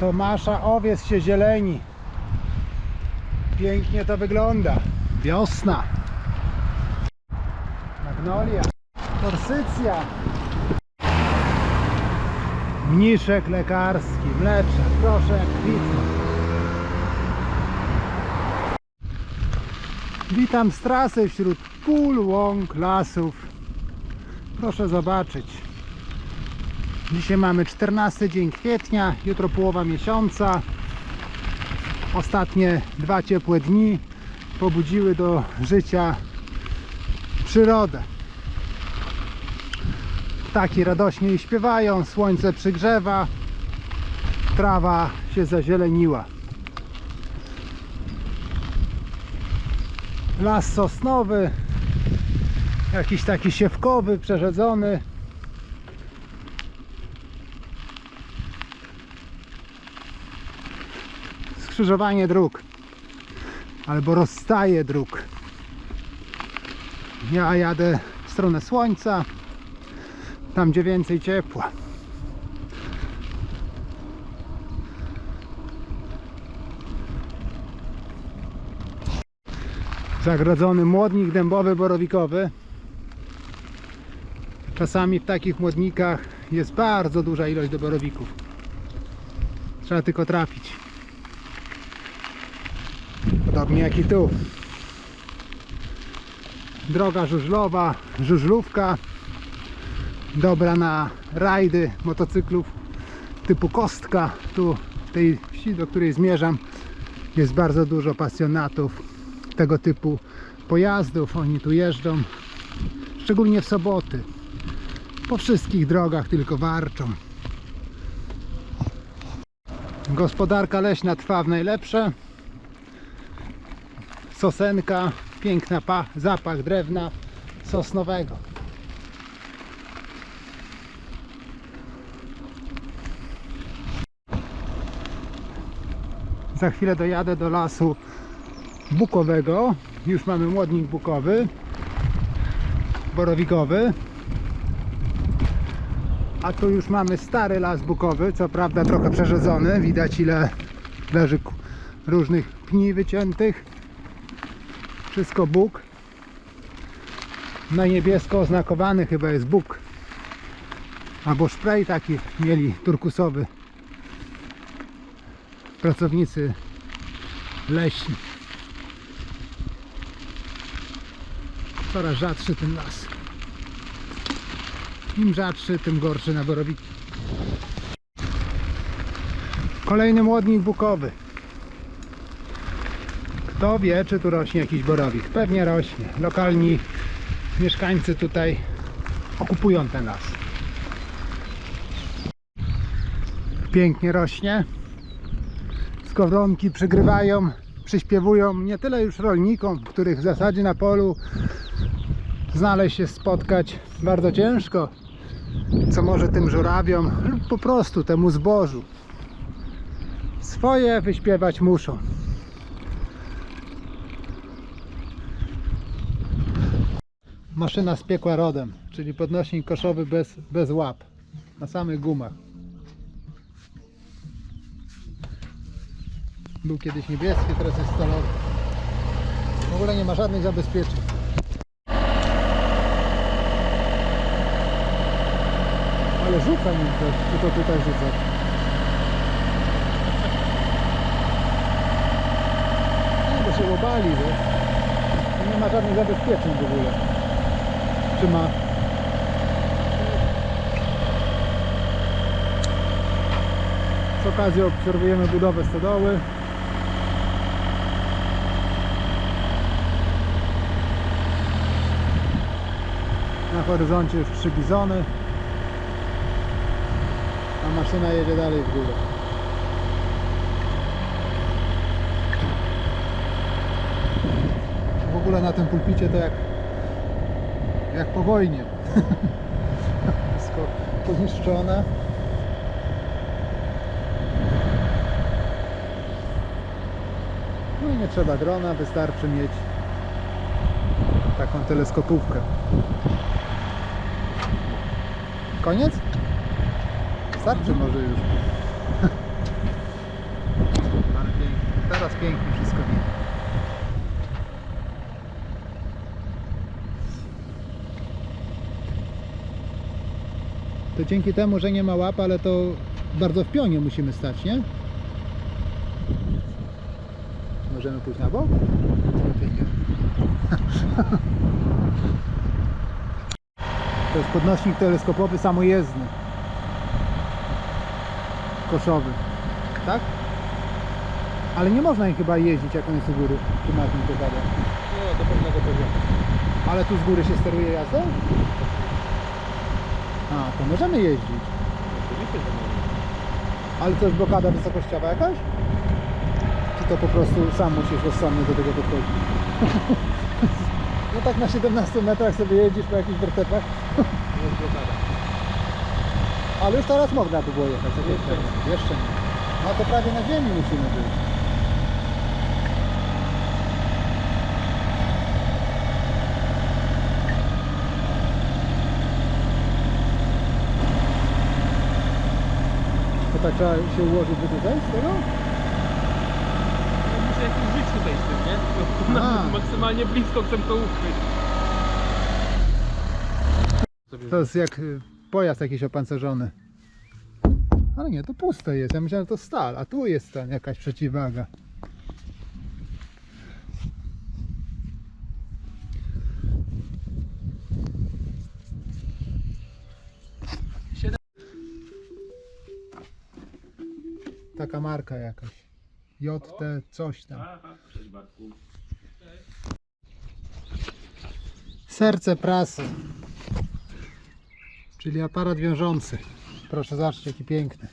Tomasza owiec się zieleni. Pięknie to wygląda. Wiosna. Magnolia. Forsycja. Mniszek lekarski, mleczek, proszę, kwitną. Witam z trasy wśród pól, łąk, lasów. Proszę zobaczyć. Dzisiaj mamy 14 dzień kwietnia, jutro połowa miesiąca. Ostatnie dwa ciepłe dni pobudziły do życia przyrodę. Ptaki radośnie śpiewają, słońce przygrzewa, trawa się zazieleniła. Las sosnowy, jakiś taki siewkowy, przerzedzony. Skrzyżowanie dróg albo rozstaje dróg. Ja jadę w stronę słońca, tam gdzie więcej ciepła. Zagrodzony młodnik dębowy borowikowy. Czasami w takich młodnikach jest bardzo duża ilość doborowików. Trzeba tylko trafić. Podobnie jak i tu. Droga żużlowa, żużlówka. Dobra na rajdy motocyklów typu kostka. Tu w tej wsi, do której zmierzam, jest bardzo dużo pasjonatów tego typu pojazdów. Oni tu jeżdżą, szczególnie w soboty. Po wszystkich drogach tylko warczą. Gospodarka leśna trwa w najlepsze. Sosenka, piękna pa, zapach drewna sosnowego. Za chwilę dojadę do lasu bukowego. Już mamy młodnik bukowy, borowikowy. A tu już mamy stary las bukowy, co prawda trochę przerzedzony. Widać ile leży różnych pni wyciętych. Wszystko buk. Na niebiesko oznakowany chyba jest buk. Albo spray taki mieli turkusowy. Pracownicy leśni. Coraz rzadszy ten las. Im rzadszy, tym gorszy na borowiki. Kolejny młodnik bukowy. Kto wie, czy tu rośnie jakiś borowik? Pewnie rośnie. Lokalni mieszkańcy tutaj okupują ten las. Pięknie rośnie. Skowronki przygrywają, przyśpiewują nie tyle już rolnikom, których w zasadzie na polu znaleźć się, spotkać bardzo ciężko, co może tym żurawiom lub po prostu temu zbożu. Swoje wyśpiewać muszą. Maszyna z piekła rodem, czyli podnośnik koszowy bez, bez łap, na samych gumach. Był kiedyś niebieski, teraz jest stalowy. W ogóle nie ma żadnych zabezpieczeń. Ale rzuca nim ktoś, czy to tutaj rzuca? Się obali, Nie ma żadnych zabezpieczeń w ogóle. Czy ma? Z okazji obserwujemy budowę stodoły. Na horyzoncie już trzy bizony. A maszyna jedzie dalej w górę. W ogóle na tym pulpicie to jak jak po wojnie. Wszystko poniszczone. No i nie trzeba drona, wystarczy mieć taką teleskopówkę. Koniec? Starczy może już. Teraz pięknie wszystko widać. To dzięki temu, że nie ma łap, ale to bardzo w pionie musimy stać, nie? Możemy pójść na bok? Lepiej nie. To jest podnośnik teleskopowy samojezdny. Koszowy. Tak? Ale nie można im chyba jeździć jak on jest u góry. Czy Martin to gada? No, do pewnego poziomu. Ale tu z góry się steruje jazdą? A, to możemy jeździć. Oczywiście, że nie. Ale to jest blokada wysokościowa jakaś? Czy to po prostu sam musisz rozsądnie do tego podchodzić? No tak na 17 metrach sobie jeździsz po jakichś wertepach, To jest blokada. ale już teraz można by było jechać. jak Jeszcze. Jeszcze nie. No to prawie na ziemi musimy być. Tak trzeba się ułożyć, by tu zejść z tego? No, muszę jakoś żyć tutaj z tym, nie? A. Maksymalnie blisko chcę to uchwyć. To jest jak y, pojazd jakiś opancerzony. Ale nie, to puste jest. Ja myślałem, że to stal, a tu jest ta jakaś przeciwwaga. Taka marka jakaś. JT coś tam. Serce prasy. Czyli aparat wiążący. Proszę zobaczcie jaki piękny.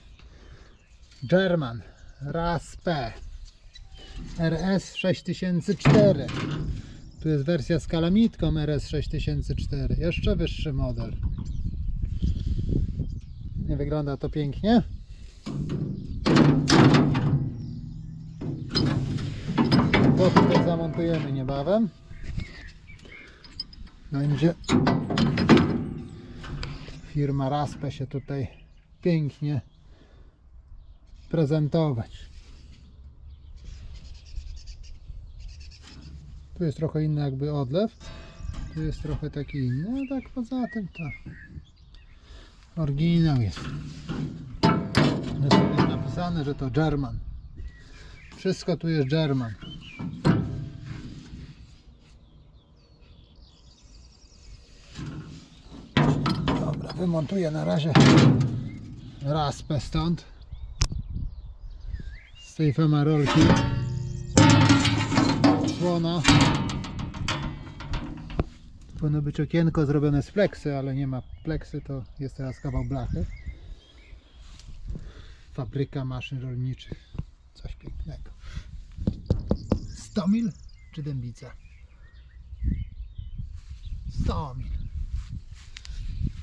German RAS P RS 6004 Tu jest wersja z kalamitką RS 6004 Jeszcze wyższy model Nie wygląda to pięknie? To tutaj zamontujemy niebawem będzie firma Raspe się tutaj pięknie prezentować. Tu jest trochę inny jakby odlew. Tu jest trochę taki inny, a tak poza tym to oryginał jest. Jest napisane, że to German. Wszystko tu jest German. Dobra, wymontuję na razie raspę stąd. Z tej femarolki. Słona powinno być okienko zrobione z pleksy, ale nie ma pleksy, to jest teraz kawał blachy. Fabryka maszyn rolniczych. Coś pięknego. Stomil czy dębica? Stomil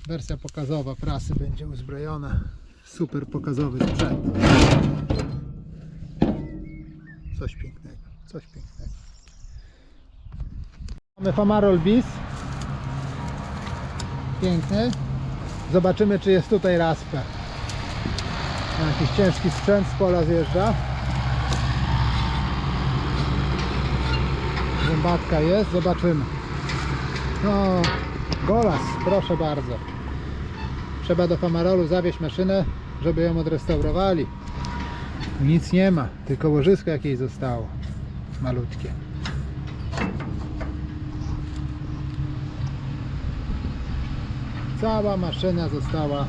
Wersja pokazowa prasy będzie uzbrojona. Super pokazowy sprzęt. Coś pięknego, coś pięknego. Mamy Famarol Bis. Piękny. Zobaczymy czy jest tutaj raspę. Jakiś ciężki sprzęt z pola zjeżdża. Zębatka jest, zobaczymy. No, golas, proszę bardzo. Trzeba do Famarolu zawieźć maszynę, żeby ją odrestaurowali. Nic nie ma, tylko łożysko jakieś zostało. Malutkie. Cała maszyna została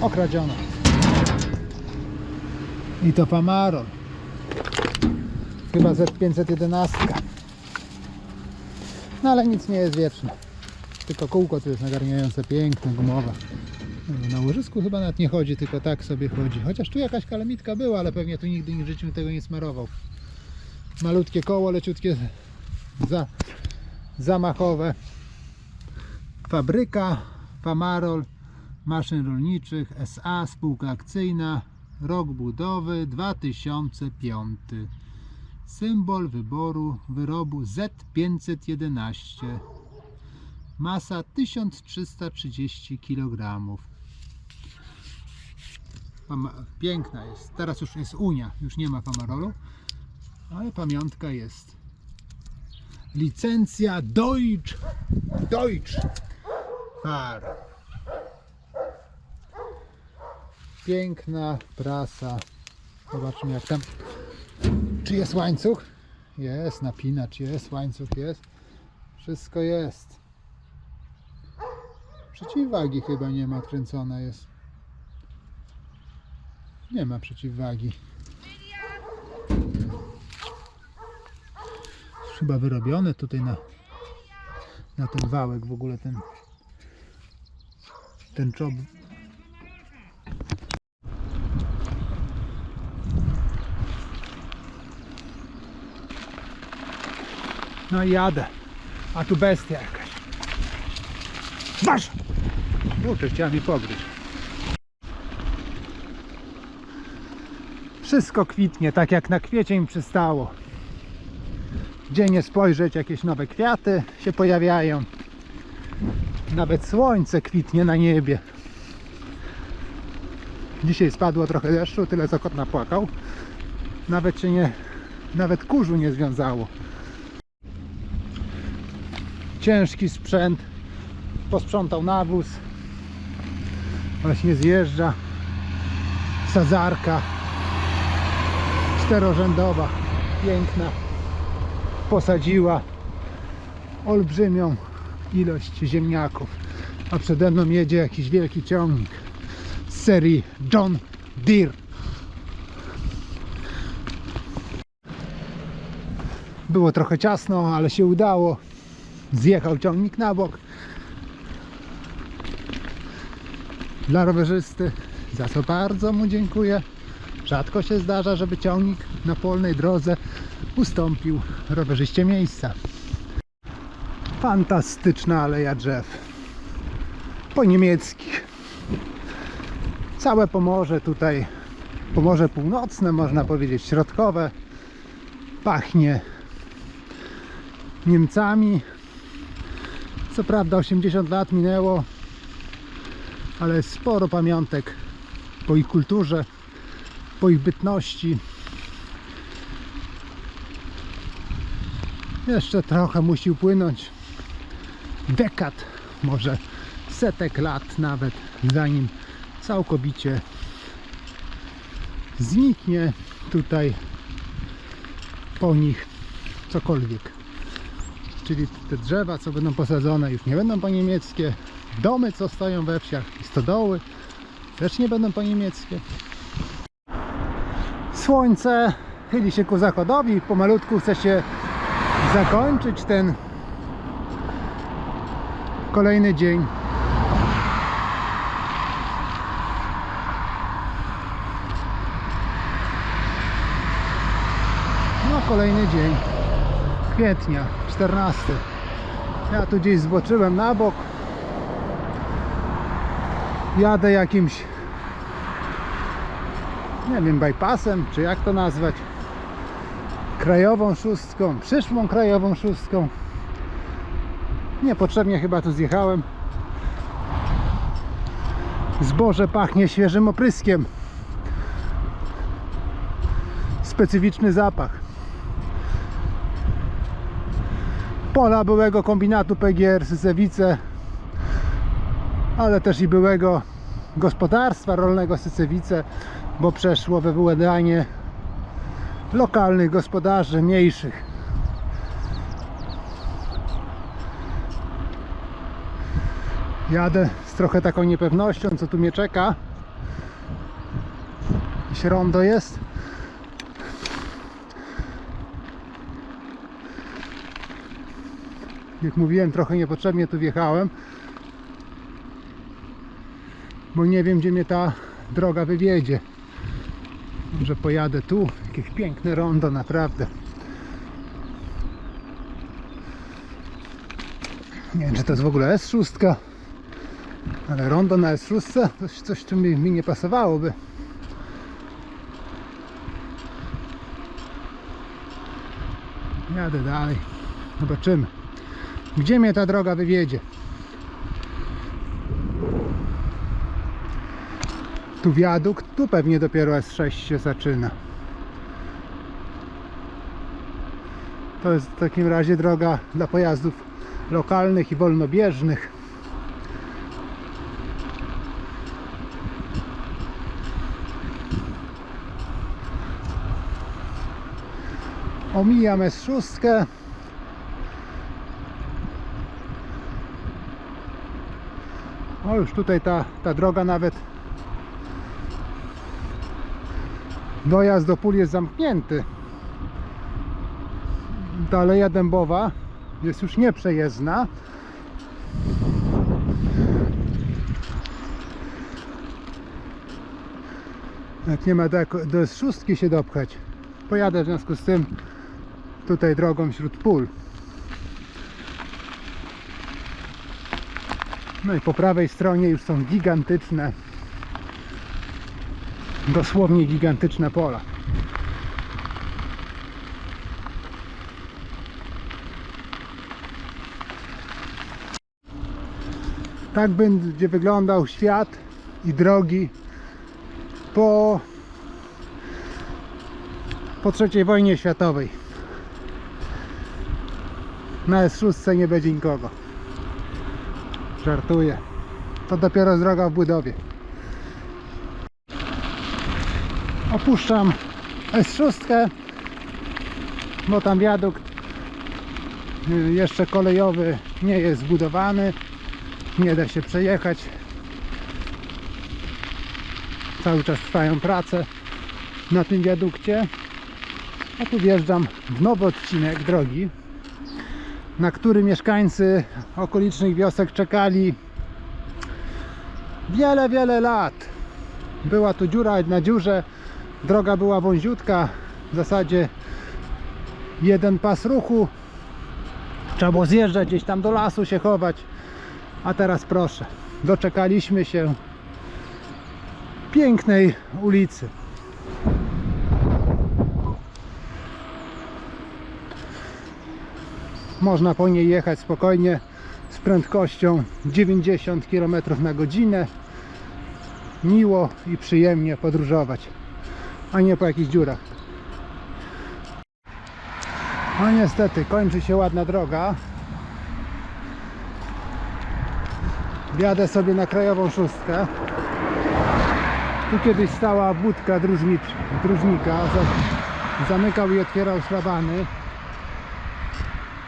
okradziona. I to Famarol. Chyba Z511. No ale nic nie jest wieczne. Tylko kółko tu jest nagarniające, piękne, gumowe. Na łożysku chyba nawet nie chodzi, tylko tak sobie chodzi. Chociaż tu jakaś kalamitka była, ale pewnie tu nigdy w życiu tego nie smarował. Malutkie koło, leciutkie za, zamachowe. Fabryka Famarol Maszyn Rolniczych SA, spółka akcyjna, rok budowy 2005. Symbol wyboru wyrobu Z511. Masa 1330 kg. Piękna jest. Teraz już jest Unia, już nie ma Pamarolu, ale pamiątka jest. Licencja Deutsch. Deutsch. Far. Piękna prasa. Zobaczmy jak tam. Czy jest łańcuch? Jest, napinacz jest, łańcuch jest. Wszystko jest. Przeciwwagi chyba nie ma, kręcona jest. Nie ma przeciwwagi. Chyba wyrobione tutaj na, na ten wałek w ogóle ten ten czob. No i jadę. A tu bestia jakaś. Kurczę, mi pogryźć. Wszystko kwitnie, tak jak na kwiecień przystało. Gdzie nie spojrzeć, jakieś nowe kwiaty się pojawiają. Nawet słońce kwitnie na niebie. Dzisiaj spadło trochę deszczu, tyle co kot napłakał. Nawet się nie, nawet kurzu nie związało. Ciężki sprzęt, posprzątał nawóz. Właśnie zjeżdża. Sadzarka czterorzędowa, piękna. Posadziła olbrzymią ilość ziemniaków. A przede mną jedzie jakiś wielki ciągnik z serii John Deere. Było trochę ciasno, ale się udało. Zjechał ciągnik na bok. Dla rowerzysty, za co bardzo mu dziękuję. Rzadko się zdarza, żeby ciągnik na polnej drodze ustąpił rowerzyście miejsca. Fantastyczna aleja drzew. Po niemieckich. Całe Pomorze tutaj, Pomorze Północne, można powiedzieć, środkowe, pachnie Niemcami. Co prawda 80 lat minęło, ale sporo pamiątek po ich kulturze, po ich bytności. Jeszcze trochę musi upłynąć dekad, może setek lat nawet, zanim całkowicie zniknie tutaj po nich cokolwiek. Czyli te drzewa, co będą posadzone, już nie będą po niemieckie. Domy, co stoją we wsiach, i stodoły, też nie będą po niemieckie. Słońce chyli się ku zachodowi, pomalutku chce się zakończyć ten kolejny dzień. No, kolejny dzień kwietnia, 14. Ja tu gdzieś zboczyłem na bok. Jadę jakimś nie wiem, bypassem, czy jak to nazwać. Krajową szóstką, przyszłą krajową szóstką. Niepotrzebnie chyba tu zjechałem. Zboże pachnie świeżym opryskiem. Specyficzny zapach. Pola byłego kombinatu PGR Sycewice, ale też i byłego gospodarstwa rolnego Sycewice, bo przeszło we władanie lokalnych gospodarzy mniejszych. Jadę z trochę taką niepewnością, co tu mnie czeka. Jakieś rondo jest. Jak mówiłem, trochę niepotrzebnie tu wjechałem. Bo nie wiem, gdzie mnie ta droga wywiedzie. Może pojadę tu. Jakieś piękne rondo, naprawdę. Nie wiem, czy to jest w ogóle S6. Ale rondo na S6 to jest coś, co mi, mi nie pasowałoby. Jadę dalej. Zobaczymy. Gdzie mnie ta droga wywiedzie? Tu wiadukt, tu pewnie dopiero S6 się zaczyna. To jest w takim razie droga dla pojazdów lokalnych i wolnobieżnych. Omijam S6. O, już tutaj ta, ta droga nawet dojazd do pól jest zamknięty. Ta Aleja Dębowa jest już nieprzejezdna. Jak nie ma do, do szóstki się dopchać. Pojadę w związku z tym tutaj drogą wśród pól. No i po prawej stronie już są gigantyczne, dosłownie gigantyczne pola. Tak będzie wyglądał świat i drogi po, po III wojnie światowej. Na S6 nie będzie nikogo. Żartuję. To dopiero droga w budowie. Opuszczam S6, bo tam wiadukt y, jeszcze kolejowy nie jest zbudowany. Nie da się przejechać. Cały czas trwają prace na tym wiadukcie. A tu wjeżdżam w nowy odcinek drogi, na który mieszkańcy okolicznych wiosek czekali wiele, wiele lat. Była tu dziura na dziurze, droga była wąziutka, w zasadzie jeden pas ruchu. Trzeba było zjeżdżać gdzieś tam do lasu się chować. A teraz proszę, doczekaliśmy się pięknej ulicy. Można po niej jechać spokojnie z prędkością 90 km na godzinę. Miło i przyjemnie podróżować, a nie po jakichś dziurach. No niestety, kończy się ładna droga. Wjadę sobie na krajową szóstkę. Tu kiedyś stała budka dróżnika. Za- Zamykał i otwierał szlabany.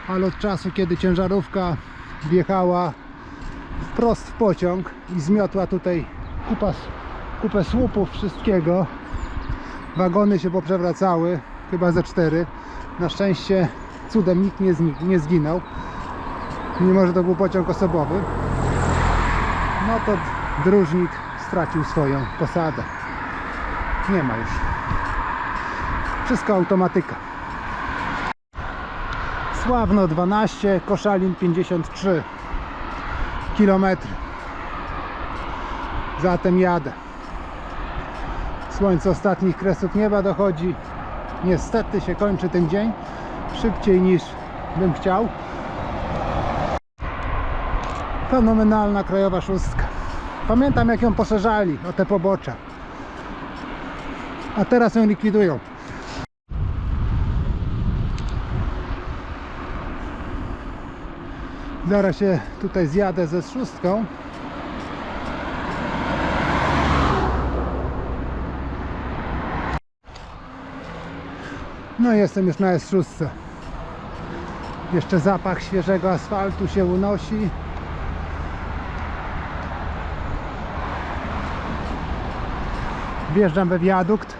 Ale od czasu, kiedy ciężarówka wjechała wprost w pociąg i zmiotła tutaj kupę słupów, wszystkiego, wagony się poprzewracały, chyba ze cztery. Na szczęście cudem nikt nie, nie zginął, mimo że to był pociąg osobowy no to dróżnik stracił swoją posadę. Nie ma już. Wszystko automatyka. Sławno 12, Koszalin 53 km. Zatem jadę. Słońce ostatnich kresów nieba dochodzi. Niestety się kończy ten dzień szybciej niż bym chciał. Fenomenalna krajowa szóstka. Pamiętam jak ją poszerzali o te pobocza. A teraz ją likwidują. Zaraz się tutaj zjadę ze szóstką. No jestem już na S6. Jeszcze zapach świeżego asfaltu się unosi. Wjeżdżam we wiadukt.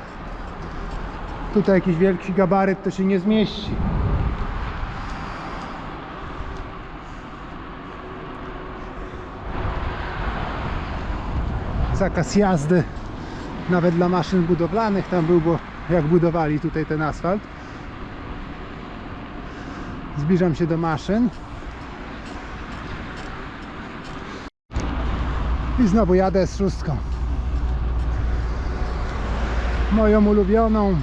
Tutaj jakiś wielki gabaryt to się nie zmieści. Zakaz jazdy nawet dla maszyn budowlanych tam był, bo jak budowali tutaj ten asfalt. Zbliżam się do maszyn. I znowu jadę z szóstką moją ulubioną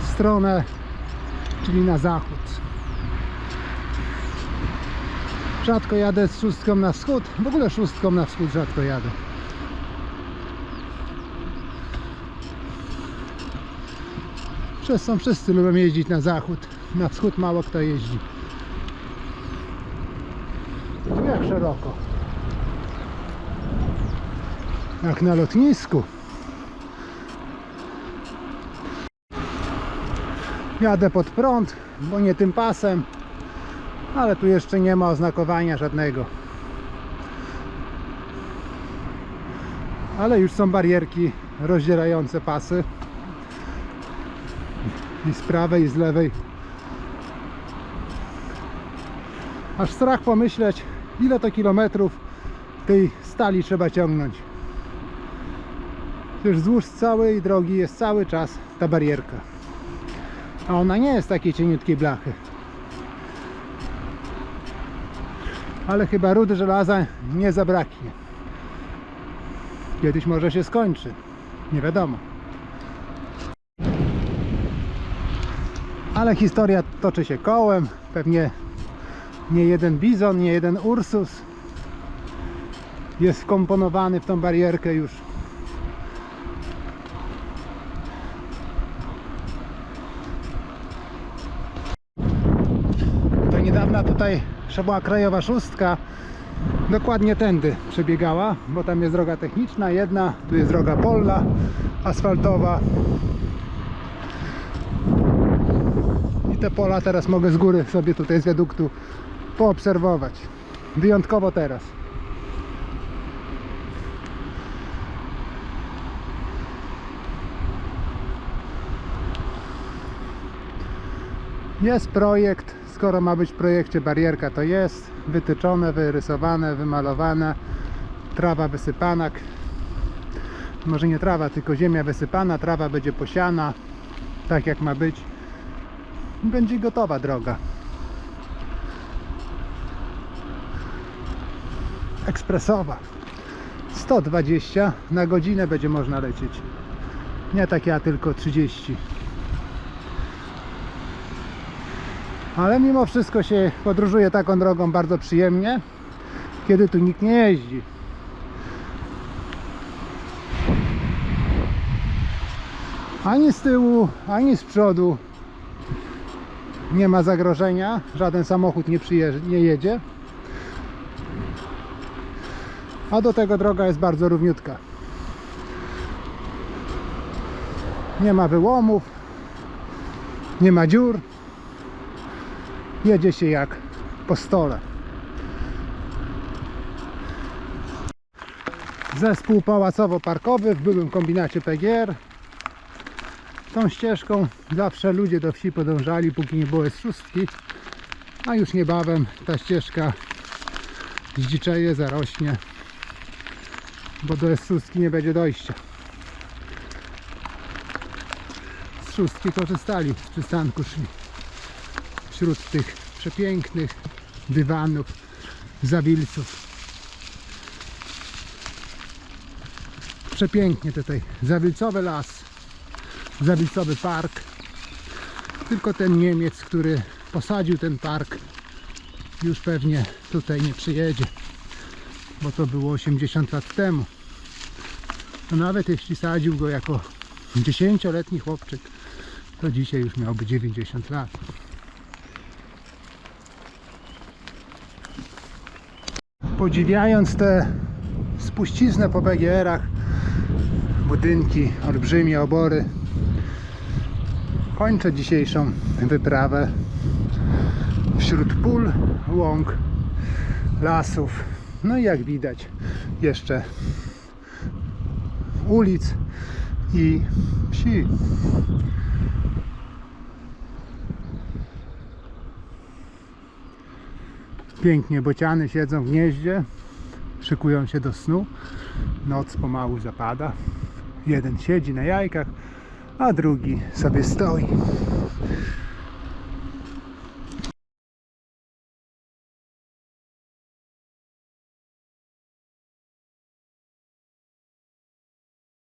stronę, czyli na zachód. Rzadko jadę z szóstką na wschód, w ogóle szóstką na wschód rzadko jadę. Przez są wszyscy lubią jeździć na zachód. Na wschód mało kto jeździ. Tu jak szeroko. Jak na lotnisku. Jadę pod prąd, bo nie tym pasem. Ale tu jeszcze nie ma oznakowania żadnego. Ale już są barierki rozdzielające pasy. I z prawej, i z lewej. Aż strach pomyśleć, ile to kilometrów tej stali trzeba ciągnąć. Przecież wzdłuż całej drogi jest cały czas ta barierka. A ona nie jest takiej cieniutkiej blachy. Ale chyba rudy żelaza nie zabraknie. Kiedyś może się skończy. Nie wiadomo. Ale historia toczy się kołem. Pewnie nie jeden bizon, nie jeden ursus jest wkomponowany w tą barierkę już. Do niedawna tutaj była krajowa szóstka. Dokładnie tędy przebiegała, bo tam jest droga techniczna jedna, tu jest droga polna, asfaltowa. I te pola teraz mogę z góry sobie tutaj z wiaduktu poobserwować. Wyjątkowo teraz. Jest projekt, skoro ma być w projekcie barierka, to jest wytyczone, wyrysowane, wymalowane, trawa wysypana, może nie trawa, tylko ziemia wysypana, trawa będzie posiana, tak jak ma być. Będzie gotowa droga. Ekspresowa. 120 na godzinę będzie można lecieć. Nie tak ja, tylko 30. Ale mimo wszystko się podróżuje taką drogą bardzo przyjemnie, kiedy tu nikt nie jeździ. Ani z tyłu, ani z przodu nie ma zagrożenia, żaden samochód nie, nie jedzie. A do tego droga jest bardzo równiutka. Nie ma wyłomów, nie ma dziur jedzie się jak po stole. Zespół pałacowo-parkowy w byłym kombinacie PGR. Tą ścieżką zawsze ludzie do wsi podążali, póki nie było szóstki, a już niebawem ta ścieżka zdziczeje, zarośnie, bo do szóstki nie będzie dojścia. Z szóstki korzystali, z przystanku szli wśród tych przepięknych dywanów, zawilców. Przepięknie tutaj. Zawilcowy las, zawilcowy park. Tylko ten Niemiec, który posadził ten park, już pewnie tutaj nie przyjedzie, bo to było 80 lat temu. To nawet jeśli sadził go jako 10-letni chłopczyk, to dzisiaj już miałby 90 lat. podziwiając te spuścizny po BGR-ach, budynki, olbrzymie obory, kończę dzisiejszą wyprawę wśród pól, łąk, lasów, no i jak widać jeszcze ulic i wsi. Pięknie bociany siedzą w gnieździe, szykują się do snu. Noc pomału zapada. Jeden siedzi na jajkach, a drugi sobie stoi.